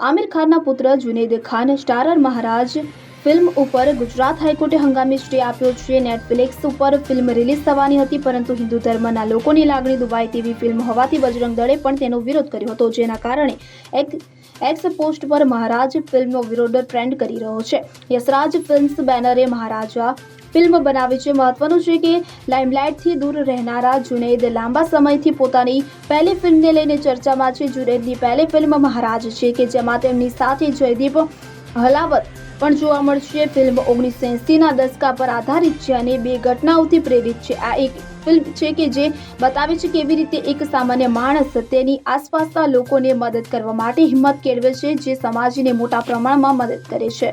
આમિર ખાનના પુત્ર Junaid Khan starrer Maharaj film ઉપર ગુજરાત હાઈકોર્ટે હંગામી સ્ટે આપ્યો છે. નેટફ્લિક્સ ઉપર ફિલ્મ રિલીઝ થવાની હતી, પરંતુ હિન્દુ ધર્મના લોકોની લાગણી દુભાય તેવી ફિલ્મ હોવાથી બજરંગ દળે પણ તેનો વિરોધ કર્યો હતો, જેના કારણે એક એક્સ પોસ્ટ પર મહારાજ ફિલ્મનો વિરોધ ટ્રેન્ડ કરી રહ્યો છે. યશરાજ ફિલ્મ્સ બેનરે મહારાજા ફિલ્મ બનાવી છે. મહત્વનું છે કે લાઇમલાઇટથી દૂર રહેનારા જુનેદ લાંબા સમયથી પોતાની પહેલી ફિલ્મને લઈને ચર્ચામાં છે. જુનેદની પહેલી ફિલ્મ મહારાજ છે કે જેમાં તેમની સાથે જયદીપ હલાવત પણ જોવા મળશે. ફિલ્મ ઓગણીસો એંસીના દશકા પર આધારિત છે અને બે ઘટનાઓથી પ્રેરિત છે. આ એક ફિલ્મ છે કે જે બતાવે છે કેવી રીતે એક સામાન્ય માણસ તેની આસપાસના લોકોને મદદ કરવા માટે હિંમત કેળવે છે, જે સમાજને મોટા પ્રમાણમાં મદદ કરે છે.